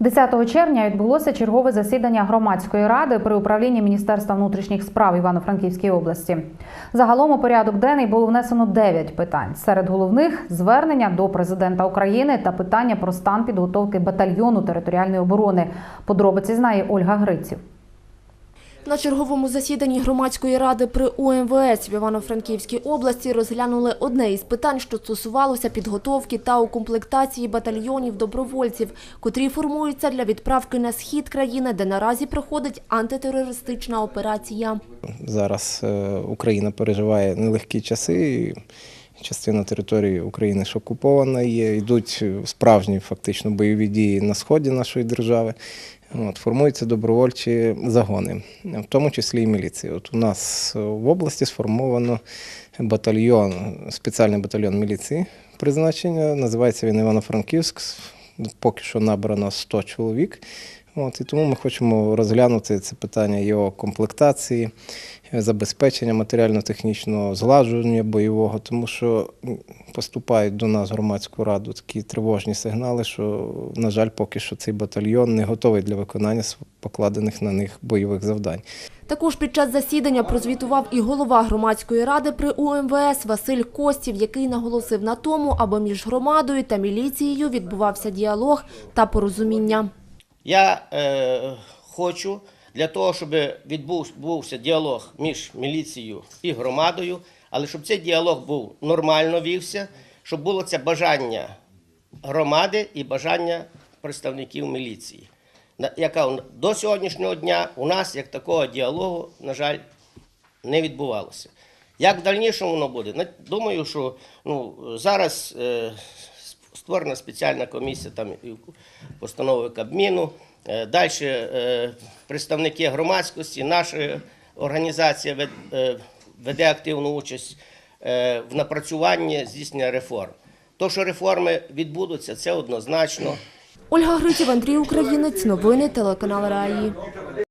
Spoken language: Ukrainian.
10 червня відбулося чергове засідання громадської ради при управлінні Міністерства внутрішніх справ Івано-Франківської області. Загалом у порядок денний було внесено 9 питань. Серед головних звернення до президента України та питання про стан підготовки батальйону територіальної оборони. Подробиці знає Ольга Гриців. На черговому засіданні громадської ради при УМВС в Івано-Франківській області розглянули одне із питань, що стосувалося підготовки та укомплектації батальйонів добровольців, котрі формуються для відправки на схід країни, де наразі проходить антитерористична операція. Зараз е, Україна переживає нелегкі часи. Частина території України ж окупована є. Йдуть справжні фактично бойові дії на сході нашої держави. От, формуються добровольчі загони, в тому числі і міліції. От у нас в області сформовано батальйон, спеціальний батальйон міліції призначення. Називається він Івано-Франківськ. Поки що набрано 100 чоловік. От, і тому ми хочемо розглянути це питання його комплектації, забезпечення матеріально-технічного згладження бойового, тому що поступають до нас громадську раду такі тривожні сигнали, що, на жаль, поки що цей батальйон не готовий для виконання покладених на них бойових завдань. Також під час засідання прозвітував і голова громадської ради при УМВС Василь Костів, який наголосив на тому, аби між громадою та міліцією відбувався діалог та порозуміння. Я е, хочу для того, щоб відбувся діалог між міліцією і громадою, але щоб цей діалог був нормально вівся, щоб було це бажання громади і бажання представників міліції. Яка до сьогоднішнього дня у нас як такого діалогу, на жаль, не відбувалося. Як в дальнішому воно буде? Думаю, що ну, зараз е, створена спеціальна комісія там постанови Кабміну. Е, Далі е, представники громадськості, наша організація е, веде активну участь в напрацюванні здійснення реформ. То, що реформи відбудуться, це однозначно. Ольга Гриців, Андрій Українець, новини телеканал Раї.